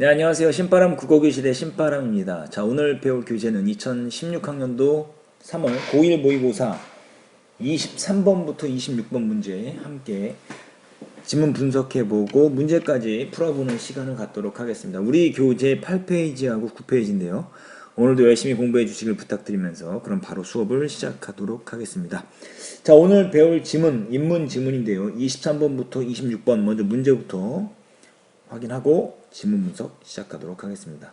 네, 안녕하세요. 신바람 국어교실의 신바람입니다. 자, 오늘 배울 교재는 2016학년도 3월 고1 모의고사 23번부터 26번 문제 함께 지문 분석해보고 문제까지 풀어보는 시간을 갖도록 하겠습니다. 우리 교재 8페이지하고 9페이지인데요. 오늘도 열심히 공부해 주시길 부탁드리면서 그럼 바로 수업을 시작하도록 하겠습니다. 자, 오늘 배울 지문, 인문 지문인데요. 23번부터 26번 먼저 문제부터 확인하고 지문 분석 시작하도록 하겠습니다.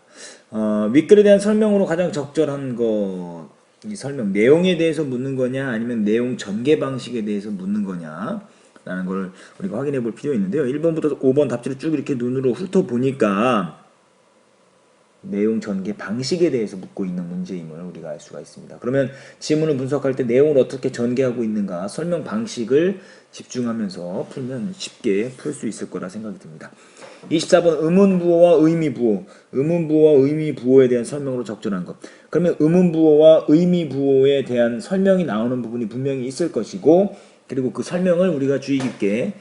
어, 윗글에 대한 설명으로 가장 적절한 거, 이 설명, 내용에 대해서 묻는 거냐, 아니면 내용 전개 방식에 대해서 묻는 거냐, 라는 걸 우리가 확인해 볼 필요 있는데요. 1번부터 5번 답지를 쭉 이렇게 눈으로 훑어보니까, 내용 전개 방식에 대해서 묻고 있는 문제임을 우리가 알 수가 있습니다. 그러면 지문을 분석할 때 내용을 어떻게 전개하고 있는가 설명 방식을 집중하면서 풀면 쉽게 풀 수 있을 거라 생각이 듭니다. 24번 의문부호와 의미부호 의문부호와 의미부호에 대한 설명으로 적절한 것 그러면 의문부호와 의미부호에 대한 설명이 나오는 부분이 분명히 있을 것이고 그리고 그 설명을 우리가 주의 깊게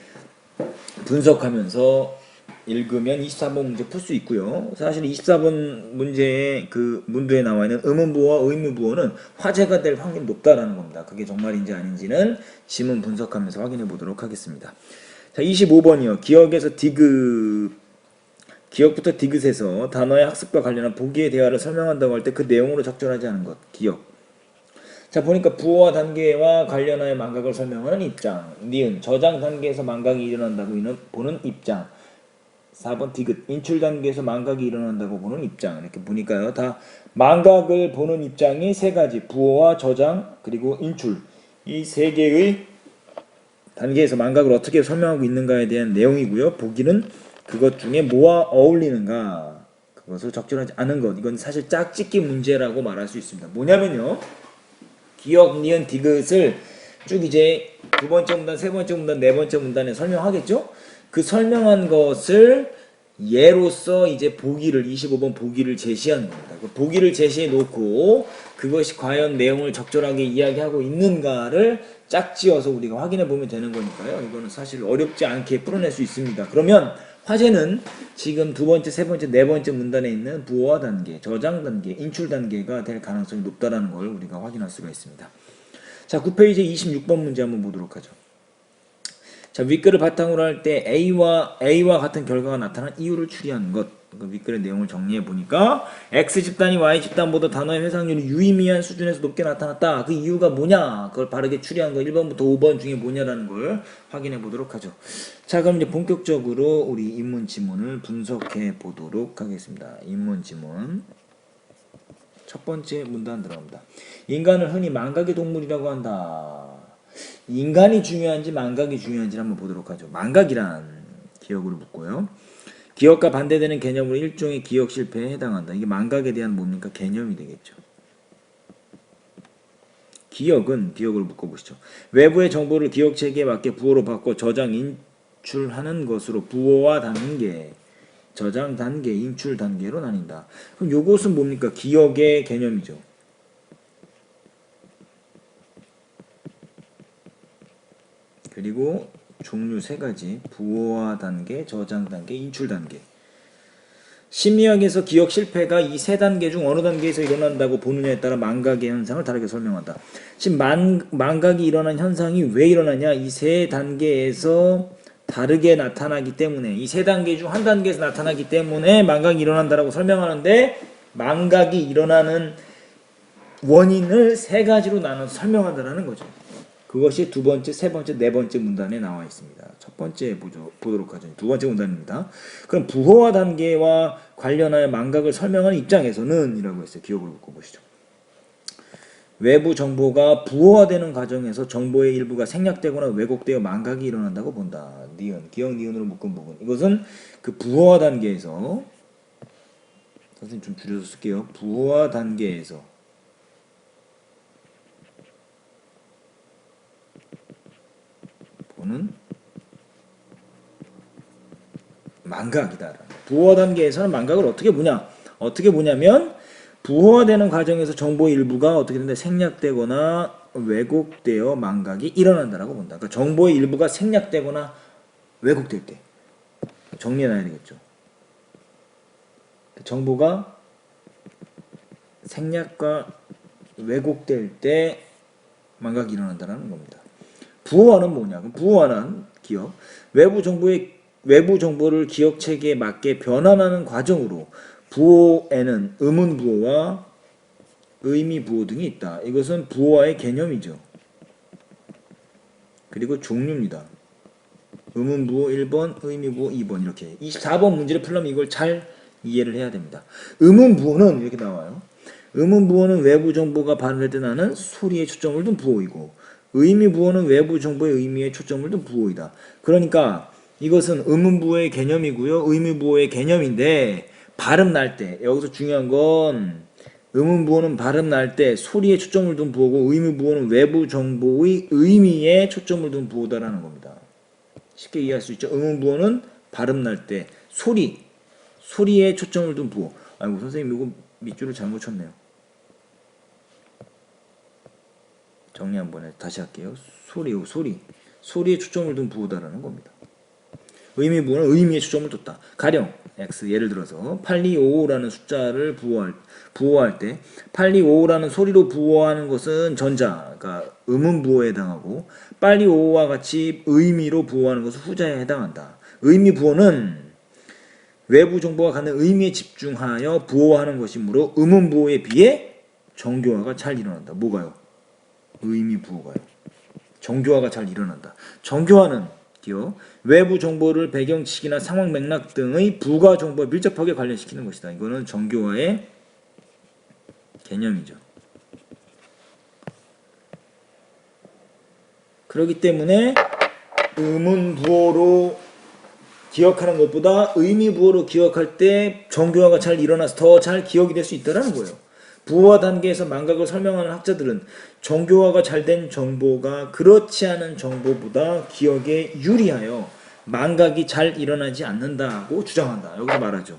분석하면서 읽으면 24번 문제 풀 수 있고요. 사실 24번 문제의 그 문두에 나와 있는 의문부호와 의미부호는 화제가 될 확률이 높다라는 겁니다. 그게 정말인지 아닌지는 지문 분석하면서 확인해 보도록 하겠습니다. 자, 25번이요. 기억에서 디귿 기억부터 디귿에서 단어의 학습과 관련한 보기의 대화를 설명한다고 할 때 그 내용으로 적절하지 않은 것. 기억. 자 보니까 부호와 단계와 관련하여 망각을 설명하는 입장. 니은 저장 단계에서 망각이 일어난다고 보는 입장. 4번 디귿 인출 단계에서 망각이 일어난다고 보는 입장. 이렇게 보니까요. 다 망각을 보는 입장이 세 가지. 부호와 저장 그리고 인출. 이 세 개의 단계에서 망각을 어떻게 설명하고 있는가에 대한 내용이고요. 보기는 그것 중에 뭐와 어울리는가. 그것을 적절하지 않은 것. 이건 사실 짝짓기 문제라고 말할 수 있습니다. 뭐냐면요. 기억 니은 디귿을 쭉 이제 두 번째 문단 세 번째 문단 네 번째 문단에 설명하겠죠 그 설명한 것을 예로서 이제 보기를 25번 보기를 제시하는 겁니다. 그 보기를 제시해 놓고 그것이 과연 내용을 적절하게 이야기하고 있는가를 짝지어서 우리가 확인해 보면 되는 거니까요. 이거는 사실 어렵지 않게 풀어낼 수 있습니다. 그러면 화제는 지금 두 번째, 세 번째, 네 번째 문단에 있는 부호화 단계, 저장 단계, 인출 단계가 될 가능성이 높다라는 걸 우리가 확인할 수가 있습니다. 자, 9페이지 26번 문제 한번 보도록 하죠. 자, 윗글을 바탕으로 할 때 A와 A와 같은 결과가 나타난 이유를 추리하는 것. 그 윗글의 내용을 정리해 보니까 X 집단이 Y 집단보다 단어의 회상률이 유의미한 수준에서 높게 나타났다. 그 이유가 뭐냐? 그걸 바르게 추리한 거 1번부터 5번 중에 뭐냐라는 걸 확인해 보도록 하죠. 자, 그럼 이제 본격적으로 우리 인문 지문을 분석해 보도록 하겠습니다. 인문 지문. 첫 번째 문단 들어갑니다. 인간을 흔히 망각의 동물이라고 한다. 인간이 중요한지 망각이 중요한지 한번 보도록 하죠. 망각이란 기억으로 묻고요. 기억과 반대되는 개념으로 일종의 기억 실패에 해당한다. 이게 망각에 대한 뭡니까? 개념이 되겠죠. 기억은 기억으로 묶어보시죠. 외부의 정보를 기억 체계에 맞게 부호로 바꿔 저장 인출하는 것으로 부호와 단계, 저장 단계, 인출 단계로 나뉜다. 그럼 요것은 뭡니까? 기억의 개념이죠. 그리고 종류 세 가지 부호화 단계, 저장 단계, 인출 단계. 심리학에서 기억 실패가 이 세 단계 중 어느 단계에서 일어난다고 보느냐에 따라 망각의 현상을 다르게 설명한다. 지금 만, 망각이 일어난 현상이 왜 일어나냐? 이 세 단계에서 다르게 나타나기 때문에 이 세 단계 중 한 단계에서 나타나기 때문에 망각이 일어난다라고 설명하는데 망각이 일어나는 원인을 세 가지로 나눠 설명한다는 거죠. 그것이 두 번째, 세 번째, 네 번째 문단에 나와 있습니다. 첫 번째 보죠, 보도록 하죠. 두 번째 문단입니다. 그럼 부호화 단계와 관련하여 망각을 설명하는 입장에서는 이라고 했어요. 기억을 묶어 보시죠. 외부 정보가 부호화되는 과정에서 정보의 일부가 생략되거나 왜곡되어 망각이 일어난다고 본다. 니은, 기억 니은으로 묶은 부분. 이것은 그 부호화 단계에서 선생님 좀 줄여서 쓸게요. 부호화 단계에서 보는 망각이다. 부호화 단계에서는 망각을 어떻게 보냐? 어떻게 보냐면 부호화되는 과정에서 정보의 일부가 어떻게 된다 생략되거나 왜곡되어 망각이 일어난다라고 본다. 그러니까 정보의 일부가 생략되거나 왜곡될 때 정리해놔야 되겠죠. 정보가 생략과 왜곡될 때 망각이 일어난다는 겁니다. 부호화는 뭐냐? 그럼 부호화는 기억 외부 정보의 외부 정보를 기억 체계에 맞게 변환하는 과정으로 부호에는 의문 부호와 의미 부호 등이 있다. 이것은 부호화의 개념이죠. 그리고 종류입니다. 의문 부호 1번, 의미 부호 2번 이렇게 24번 문제를 풀려면 이걸 잘 이해를 해야 됩니다. 의문 부호는 이렇게 나와요. 의문 부호는 외부 정보가 발언할 때 나는 소리에 초점을 둔 부호이고 의미 부호는 외부 정보의 의미에 초점을 둔 부호이다. 그러니까 이것은 의문 부호의 개념이고요. 의미 부호의 개념인데 발음 날 때 여기서 중요한 건 의문 부호는 발음 날 때 소리에 초점을 둔 부호고 의미 부호는 외부 정보의 의미에 초점을 둔 부호다라는 겁니다. 쉽게 이해할 수 있죠. 의문 부호는 발음 날 때 소리 소리에 초점을 둔 부호. 아이고 선생님 이거 밑줄을 잘못 쳤네요. 정리 한번 해 다시 할게요. 소리 소리 소리에 초점을 둔 부호다라는 겁니다. 의미 부호는 의미에 초점을 뒀다. 가령 x 예를 들어서 8255라는 숫자를 부호할 부호할 때 8255라는 소리로 부호하는 것은 전자, 그러니까 음운 부호에 해당하고 8255와 같이 의미로 부호하는 것은 후자에 해당한다. 의미 부호는 외부 정보가 갖는 의미에 집중하여 부호하는 것이므로 음운 부호에 비해 정교화가 잘 일어난다. 뭐가요? 의미 부호가요. 정교화가 잘 일어난다. 정교화는 기억 외부 정보를 배경치기나 상황 맥락 등의 부가 정보에 밀접하게 관련시키는 것이다. 이거는 정교화의 개념이죠. 그렇기 때문에 의문 부호로 기억하는 것보다 의미 부호로 기억할 때 정교화가 잘 일어나서 더 잘 기억이 될 수 있다는 거예요. 부호화 단계에서 망각을 설명하는 학자들은 정교화가 잘 된 정보가 그렇지 않은 정보보다 기억에 유리하여 망각이 잘 일어나지 않는다고 주장한다. 여기서 말하죠.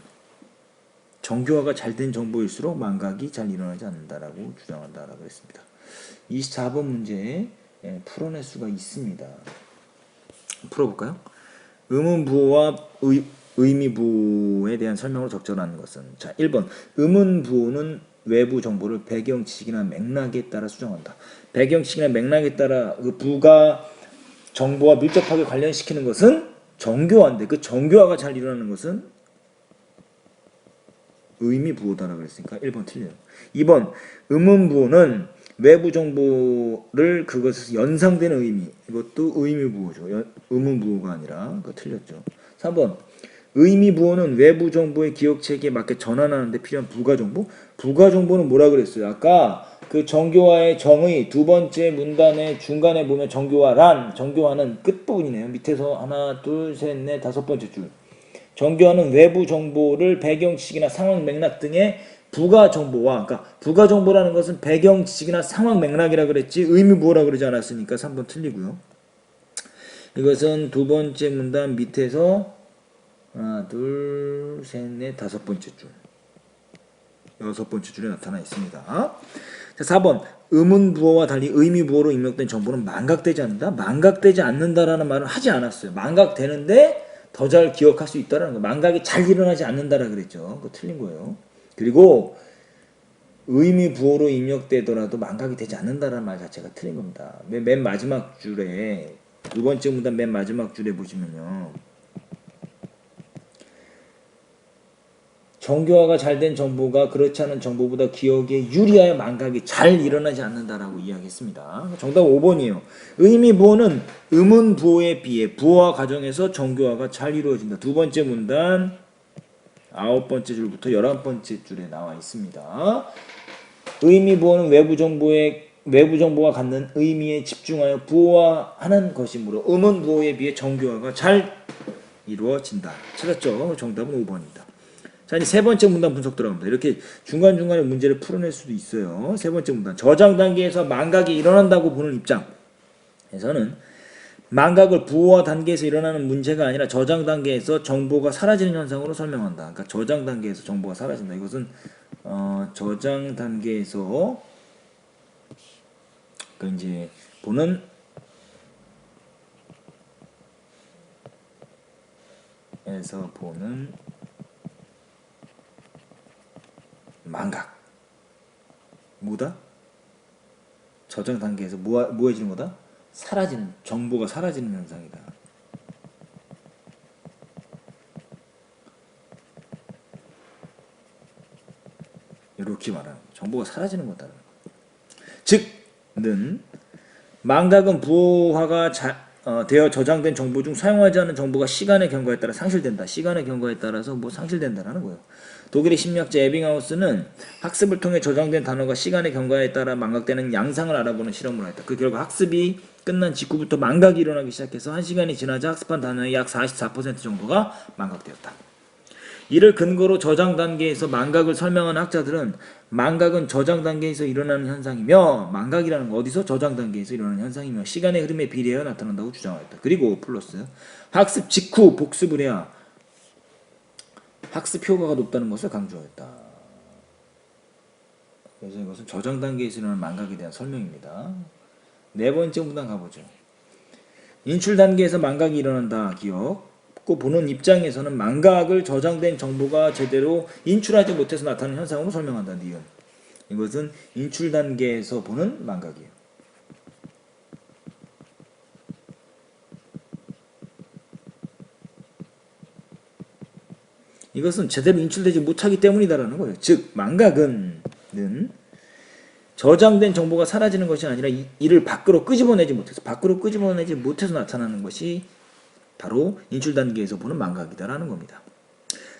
정교화가 잘 된 정보일수록 망각이 잘 일어나지 않는다라고 주장한다라고 했습니다. 24번 문제 예, 풀어낼 수가 있습니다. 풀어볼까요? 의문 부호와 의, 의미 부호에 대한 설명으로 적절한 것은 자 1번 의문 부호는 외부 정보를 배경 지식이나 맥락에 따라 수정한다. 배경 지식이나 맥락에 따라 그 부가 정보와 밀접하게 관련시키는 것은 정교화인데 그 정교화가 잘 일어나는 것은 의미 부호다라고 그랬으니까 1번 틀려요. 2번 의문 부호는 외부 정보를 그것에서 연상되는 의미 이것도 의미 부호죠. 연, 의문 부호가 아니라 그거 틀렸죠. 3번 의미 부호는 외부 정보의 기억 체계에 맞게 전환하는 데 필요한 부가 정보. 부가 정보는 뭐라 그랬어요? 아까 그 정교화의 정의 두 번째 문단의 중간에 보면 정교화란 정교화는 끝 부분이네요. 밑에서 하나, 둘, 셋, 넷, 다섯 번째 줄. 정교화는 외부 정보를 배경 지식이나 상황 맥락 등의 부가 정보와 그러니까 부가 정보라는 것은 배경 지식이나 상황 맥락이라 그랬지 의미 부호라 그러지 않았으니까 3번 틀리고요. 이것은 두 번째 문단 밑에서 하나, 둘, 셋, 넷, 다섯 번째 줄. 여섯 번째 줄에 나타나 있습니다. 자, 4번. 의문 부호와 달리 의미 부호로 입력된 정보는 망각되지 않는다? 망각되지 않는다라는 말은 하지 않았어요. 망각되는데 더 잘 기억할 수 있다라는 거. 망각이 잘 일어나지 않는다라 그랬죠. 그거 틀린 거예요. 그리고 의미 부호로 입력되더라도 망각이 되지 않는다라는 말 자체가 틀린 겁니다. 맨, 맨 마지막 줄에 두 번째 문단 맨 마지막 줄에 보시면요. 정교화가 잘 된 정보가 그렇지 않은 정보보다 기억에 유리하여 망각이 잘 일어나지 않는다라고 이야기했습니다. 정답 5번이에요. 의미 부호는 의문 부호에 비해 부호화 과정에서 정교화가 잘 이루어진다. 두 번째 문단 아홉 번째 줄부터 열한 번째 줄에 나와 있습니다. 의미 부호는 외부 정보에 외부 정보가 갖는 의미에 집중하여 부호화하는 것이므로 의문 부호에 비해 정교화가 잘 이루어진다. 찾았죠? 정답은 5번입니다. 자, 이제 세 번째 문단 분석 들어갑니다. 이렇게 중간중간에 문제를 풀어낼 수도 있어요. 세 번째 문단. 저장 단계에서 망각이 일어난다고 보는 입장에서는 망각을 부호화 단계에서 일어나는 문제가 아니라 저장 단계에서 정보가 사라지는 현상으로 설명한다. 그러니까 저장 단계에서 정보가 사라진다. 이것은 어, 저장 단계에서 그 이제 보는 에서 보는 망각. 뭐다? 저장 단계에서 뭐, 뭐해지는 거다? 사라지는 정보가 사라지는 현상이다. 이렇게 말하는 거예요. 정보가 사라지는 거다. 즉 는 망각은 부호화가 자, 어, 되어 저장된 정보 중 사용하지 않은 정보가 시간의 경과에 따라 상실된다. 시간의 경과에 따라서 뭐 상실된다라는 거예요. 독일의 심리학자 에빙하우스는 학습을 통해 저장된 단어가 시간의 경과에 따라 망각되는 양상을 알아보는 실험을 했다. 그 결과 학습이 끝난 직후부터 망각이 일어나기 시작해서 한 시간이 지나자 학습한 단어의 약 44% 정도가 망각되었다. 이를 근거로 저장 단계에서 망각을 설명하는 학자들은 망각은 저장 단계에서 일어나는 현상이며 망각이라는 건 어디서 저장 단계에서 일어나는 현상이며 시간의 흐름에 비례하여 나타난다고 주장하였다. 그리고 플러스 학습 직후 복습을 해야 학습 효과가 높다는 것을 강조하였다. 그래서 이것은 저장 단계에서 일어나는 망각에 대한 설명입니다. 네 번째 문단 가보죠. 인출 단계에서 망각이 일어난다. 기억. 고 보는 입장에서는 망각을 저장된 정보가 제대로 인출하지 못해서 나타나는 현상으로 설명한다. 니은. 이것은 인출 단계에서 보는 망각이에요. 이것은 제대로 인출되지 못하기 때문이다라는 거예요. 즉 망각은 는 저장된 정보가 사라지는 것이 아니라 이, 이를 밖으로 끄집어내지 못해서 밖으로 끄집어내지 못해서 나타나는 것이 바로 인출 단계에서 보는 망각이다라는 겁니다.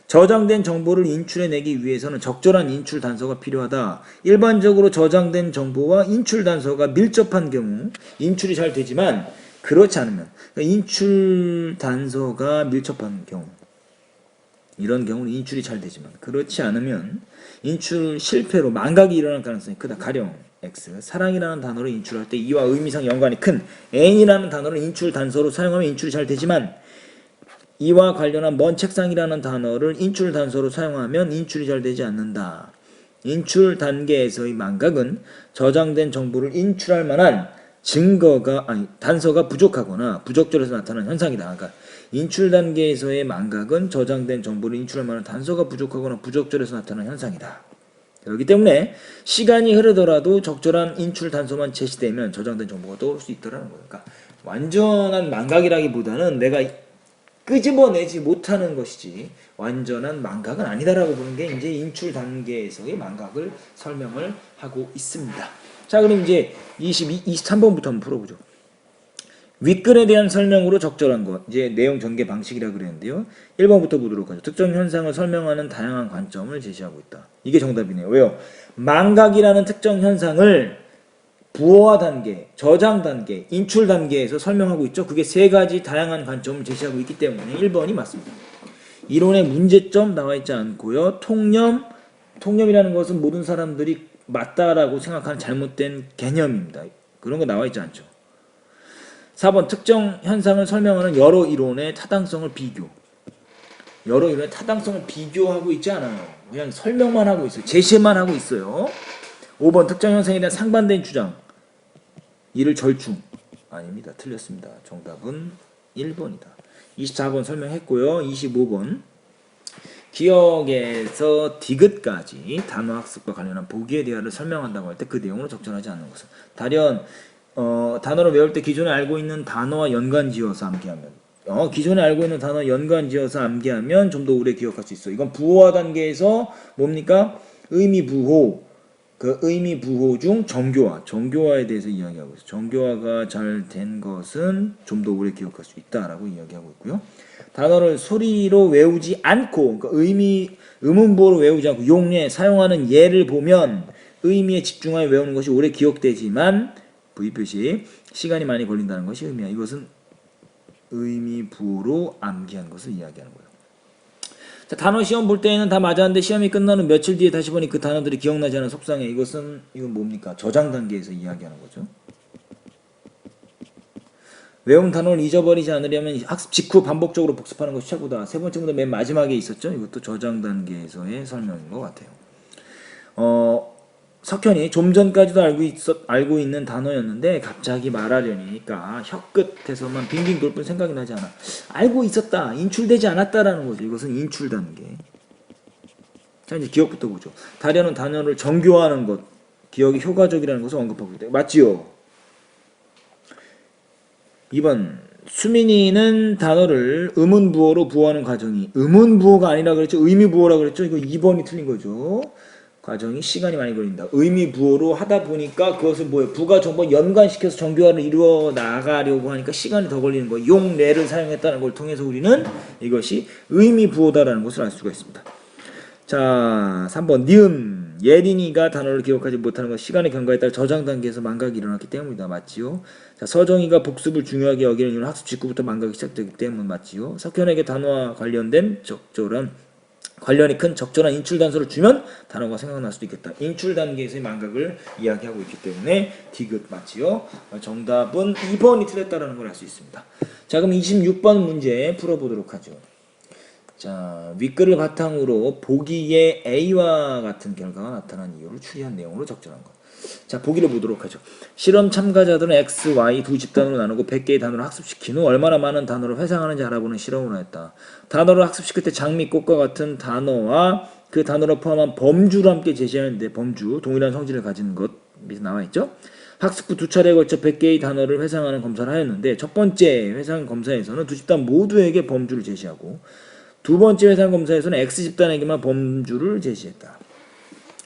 저장된 정보를 인출해내기 위해서는 적절한 인출 단서가 필요하다. 일반적으로 저장된 정보와 인출 단서가 밀접한 경우 인출이 잘 되지만 그렇지 않으면 그러니까 인출 단서가 밀접한 경우 이런 경우는 인출이 잘 되지만 그렇지 않으면 인출 실패로 망각이 일어날 가능성이 크다. 가령 X 사랑이라는 단어를 인출할 때 이와 의미상 연관이 큰 N이라는 단어를 인출 단서로 사용하면 인출이 잘 되지만 이와 관련한 먼 책상이라는 단어를 인출 단서로 사용하면 인출이 잘 되지 않는다. 인출 단계에서의 망각은 저장된 정보를 인출할 만한 증거가 아니 단서가 부족하거나 부적절해서 나타나는 현상이다. 그러니까 인출 단계에서의 망각은 저장된 정보를 인출할 만한 단서가 부족하거나 부적절해서 나타나는 현상이다. 그렇기 때문에 시간이 흐르더라도 적절한 인출 단서만 제시되면 저장된 정보가 떠오를 수 거예요. 그러니까 완전한 망각이라기보다는 내가 끄집어내지 못하는 것이지 완전한 망각은 아니다라고 보는 게 이제 인출 단계에서의 망각을 설명을 하고 있습니다. 자, 그럼 이제 22, 23번부터 한번 풀어보죠. 윗글에 대한 설명으로 적절한 것. 이제 내용 전개 방식이라 그랬는데요. 1번부터 보도록 하죠. 특정 현상을 설명하는 다양한 관점을 제시하고 있다. 이게 정답이네요. 왜요? 망각이라는 특정 현상을 부호화 단계, 저장 단계, 인출 단계에서 설명하고 있죠. 그게 세 가지 다양한 관점을 제시하고 있기 때문에 1번이 맞습니다. 이론의 문제점 나와 있지 않고요. 통념, 통념이라는 것은 모든 사람들이 맞다라고 생각하는 잘못된 개념입니다. 그런 거 나와 있지 않죠. 4번 특정 현상을 설명하는 여러 이론의 타당성을 비교. 여러 이론의 타당성을 비교하고 있지 않아요. 그냥 설명만 하고 있어요. 제시만 하고 있어요. 5번 특정 현상에 대한 상반된 주장. 이를 절충. 아닙니다. 틀렸습니다. 정답은 1번이다. 24번 설명했고요. 25번. 기억에서 디귿까지 단어 학습과 관련한 보기의 대화를 설명한다고 할 때 그 내용으로 적절하지 않는 것은 단연 어, 단어를 외울 때 기존에 알고 있는 단어와 연관 지어서 암기하면 어, 기존에 알고 있는 단어 연관 지어서 암기하면 좀 더 오래 기억할 수 있어. 이건 부호화 단계에서 뭡니까? 의미 부호. 그 의미 부호 중 정교화, 정교화에 대해서 이야기하고 있어요. 정교화가 잘 된 것은 좀 더 오래 기억할 수 있다라고 이야기하고 있고요. 단어를 소리로 외우지 않고, 그러니까 의미 의문부호로 외우지 않고 용례 사용하는 예를 보면 의미에 집중하여 외우는 것이 오래 기억되지만 V 표시 시간이 많이 걸린다는 것이 의미야. 이것은 의미 부호로 암기한 것을 이야기하는 거예요. 자, 단어 시험 볼 때에는 다 맞았는데 시험이 끝나는 며칠 뒤에 다시 보니 그 단어들이 기억나지 않은 속상해. 이것은 이건 뭡니까? 저장 단계에서 이야기하는 거죠. 외운 단어를 잊어버리지 않으려면 학습 직후 반복적으로 복습하는 것이 최고다. 세 번째 문제 맨 마지막에 있었죠. 이것도 저장 단계에서의 설명인 것 같아요. 어, 석현이 좀 전까지도 알고 있었 알고 있는 단어였는데 갑자기 말하려니까 혀 끝에서만 빙빙 돌 뿐 생각이 나지 않아. 알고 있었다. 인출되지 않았다라는 거죠. 이것은 인출 단계. 자 이제 기억부터 보죠. 다려는 단어를 정교화하는 것, 기억이 효과적이라는 것을 언급하고 있다. 맞지요? 2번 수민이는 단어를 의문부호로 부호하는 과정이 의문부호가 아니라 그랬죠. 의미부호라 그랬죠. 이거 2번이 틀린 거죠. 과정이 시간이 많이 걸린다. 의미 부호로 하다 보니까 그것을 뭐예요? 부가 정보 연관시켜서 정교화를 이루어 나가려고 하니까 시간이 더 걸리는 거예요. 용례를 사용했다는 걸 통해서 우리는 이것이 의미 부호다라는 것을 알 수가 있습니다. 자, 3번 니은 예린이가 단어를 기억하지 못하는 것 시간의 경과에 따라 저장 단계에서 망각이 일어났기 때문이다. 맞지요? 자, 서정이가 복습을 중요하게 여기는 이유는 학습 직후부터 망각이 시작되기 때문 맞지요? 석현에게 단어와 관련된 적절한 관련이 큰 적절한 인출 단서를 주면 단어가 생각날 수도 있겠다. 인출 단계에서의 망각을 이야기하고 있기 때문에 디귿 맞지요? 어, 정답은 2번이 틀렸다라는 걸 알 수 있습니다. 자, 그럼 26번 문제 풀어보도록 하죠. 자, 윗글을 바탕으로 보기에 A와 같은 결과가 나타난 이유를 추리한 내용으로 적절한 것. 자, 보기를 보도록 하죠. 실험 참가자들은 X, Y 두 집단으로 나누고 100개의 단어를 학습시킨 후 얼마나 많은 단어를 회상하는지 알아보는 실험을 하였다. 단어를 학습시킬 때 장미, 꽃과 같은 단어와 그 단어를 포함한 범주를 함께 제시하는데 범주, 동일한 성질을 가진 것 밑에 나와 있죠. 학습 후 두 차례에 걸쳐 100개의 단어를 회상하는 검사를 하였는데 첫 번째 회상 검사에서는 두 집단 모두에게 범주를 제시하고 두 번째 회상 검사에서는 X 집단에게만 범주를 제시했다.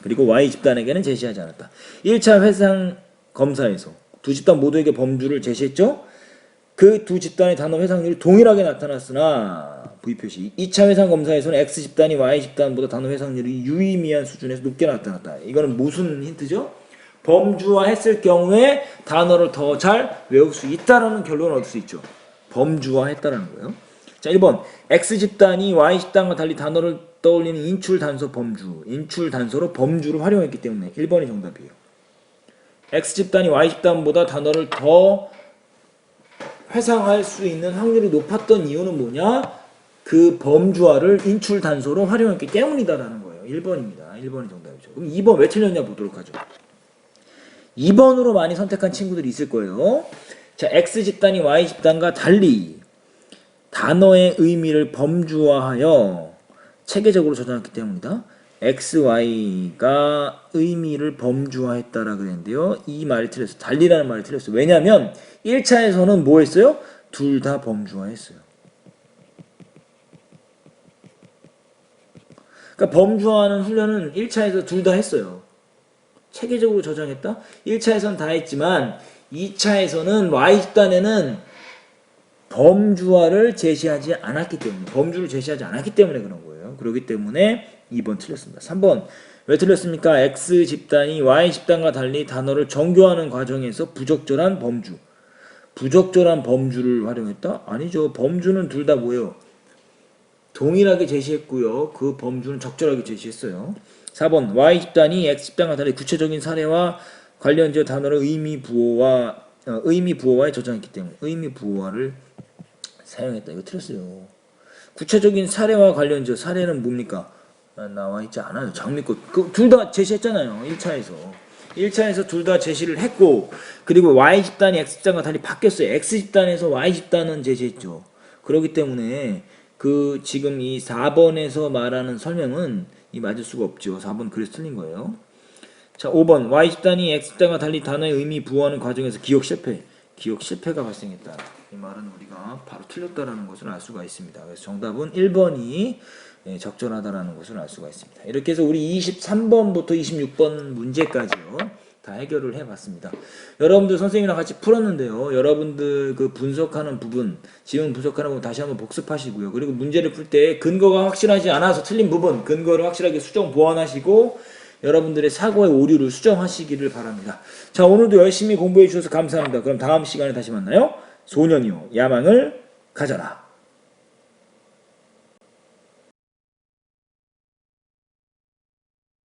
그리고 Y 집단에게는 제시하지 않았다. 1차 회상 검사에서 두 집단 모두에게 범주를 제시했죠. 그 두 집단의 단어 회상률이 동일하게 나타났으나 V 표시 2차 회상 검사에서는 X 집단이 Y 집단보다 단어 회상률이 유의미한 수준에서 높게 나타났다. 이거는 무슨 힌트죠? 범주화 했을 경우에 단어를 더 잘 외울 수 있다라는 결론을 얻을 수 있죠. 범주화 했다라는 거예요. 자, 1번. X 집단이 Y 집단과 달리 단어를 떠올리는 인출 단서 범주, 인출 단서로 범주를 활용했기 때문에 1번이 정답이에요. X 집단이 Y 집단보다 단어를 더 회상할 수 있는 확률이 높았던 이유는 뭐냐? 그 범주화를 인출 단서로 활용했기 때문이다라는 거예요. 1번입니다. 1번이 정답이죠. 그럼 2번 왜 틀렸냐 보도록 하죠. 2번으로 많이 선택한 친구들이 있을 거예요. 자, X 집단이 Y 집단과 달리 단어의 의미를 범주화하여 체계적으로 저장했기 때문이다. X, Y가 의미를 범주화했다라 그랬는데요. 이 말이 틀렸어요. 달리라는 말이 틀렸어요. 왜냐하면 1차에서는 뭐 했어요? 둘 다 범주화했어요. 그러니까 범주화하는 훈련은 1차에서 둘 다 했어요. 체계적으로 저장했다? 1차에서는 다 했지만 2차에서는 Y집단에는 범주화를 제시하지 않았기 때문에 범주를 제시하지 않았기 때문에 그런 거예요. 그렇기 때문에 2번 틀렸습니다. 3번 왜 틀렸습니까? X 집단이 Y 집단과 달리 단어를 정교하는 과정에서 부적절한 범주 부적절한 범주를 활용했다? 아니죠. 범주는 둘 다 뭐예요? 동일하게 제시했고요. 그 범주는 적절하게 제시했어요. 4번 Y 집단이 X 집단과 달리 구체적인 사례와 관련지어 단어를 의미 부호와 어, 의미 부호화에 저장했기 때문에 의미 부호화를 사용했다. 이거 틀렸어요. 구체적인 사례와 관련지어 사례는 뭡니까? 아, 나와 있지 않아요. 장미꽃. 그 둘 다 제시했잖아요. 1차에서. 1차에서 둘 다 제시를 했고 그리고 Y 집단이 X 집단과 달리 바뀌었어요. X 집단에서 Y 집단은 제시했죠. 그렇기 때문에 그 지금 이 4번에서 말하는 설명은 이 맞을 수가 없죠. 4번 그래서 틀린 거예요. 자, 5번 Y 집단이 X 집단과 달리 단어의 의미 부호하는 과정에서 기억 실패, 기억 실패가 발생했다. 이 말은 우리가 바로 틀렸다라는 것을 알 수가 있습니다. 그래서 정답은 1번이 예, 적절하다라는 것을 알 수가 있습니다. 이렇게 해서 우리 23번부터 26번 문제까지요. 다 해결을 해봤습니다. 여러분들 선생님이랑 같이 풀었는데요. 여러분들 그 분석하는 부분, 지문 분석하는 부분 다시 한번 복습하시고요. 그리고 문제를 풀 때 근거가 확실하지 않아서 틀린 부분, 근거를 확실하게 수정 보완하시고 여러분들의 사고의 오류를 수정하시기를 바랍니다. 자, 오늘도 열심히 공부해 주셔서 감사합니다. 그럼 다음 시간에 다시 만나요. 소년이요, 야망을 가져라.